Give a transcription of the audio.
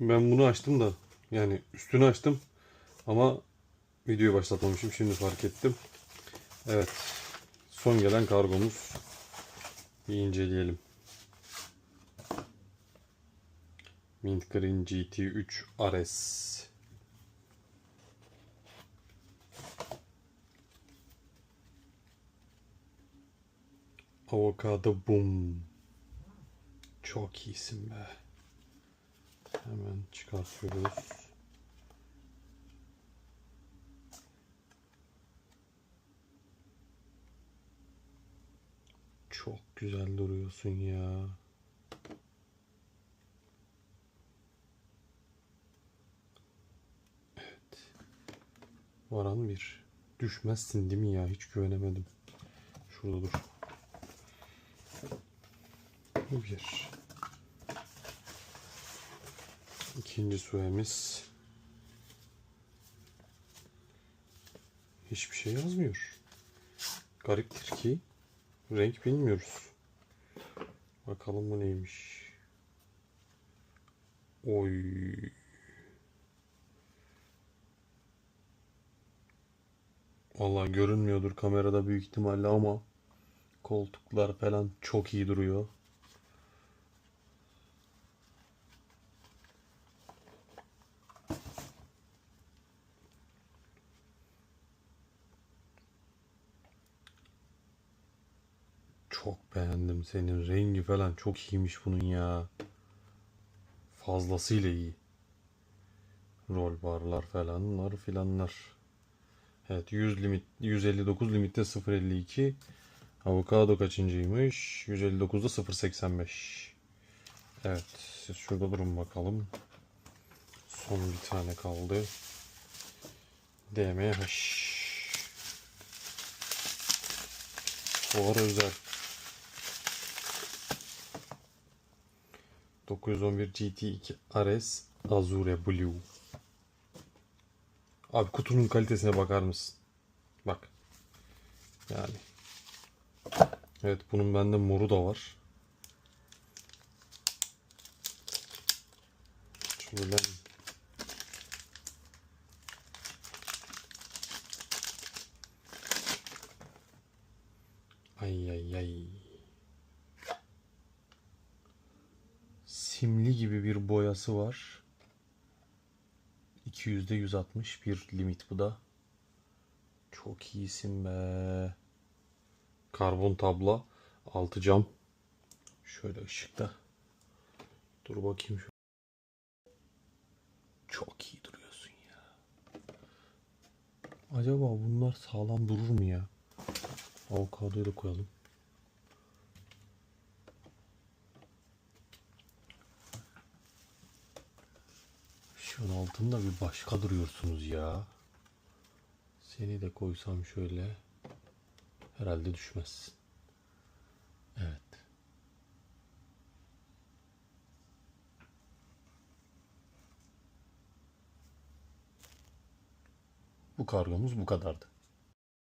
Ben bunu açtım da yani üstünü açtım ama videoyu başlatmamışım şimdi fark ettim. Evet son gelen kargomuz bir inceleyelim. Mint Green GT3 RS. Avokado Boom. Çok iyisin be. Hemen çıkartıyoruz. Çok güzel duruyorsun ya. Evet. Varan bir. Düşmezsin değil mi ya? Hiç güvenemedim. Şurada dur. Bir. İkinci suemiz. Hiçbir şey yazmıyor. Gariptir ki renk bilmiyoruz. Bakalım bu neymiş. Oy. Vallahi görünmüyordur kamerada büyük ihtimalle ama koltuklar falan çok iyi duruyor. Çok beğendim senin rengi falan çok iyiymiş bunun ya. Fazlasıyla iyi. Rol barlar falanlar filanlar. Evet 100 limit 159 limitte 0.52. Avokado kaçıncıymış? 159'da 0.85. Evet siz şurada durun bakalım. Son bir tane kaldı. DMH. Fuar özel. 911 GT2 RS Azure Blue. Abi kutunun kalitesine bakar mısın? Bak. Yani. Evet bunun bende moru da var. Şöyle Ay ay ay. Simli gibi bir boyası var. 200'de 160 bir limit bu da. Çok iyisin be. Karbon tabla. Altı cam. Şöyle ışıkta. Dur bakayım şu. Çok iyi duruyorsun ya. Acaba bunlar sağlam durur mu ya? Avokadoyu da koyalım. Şunun altında bir başka duruyorsunuz ya. Seni de koysam şöyle. Herhalde düşmez. Evet. Bu kargomuz bu kadardı.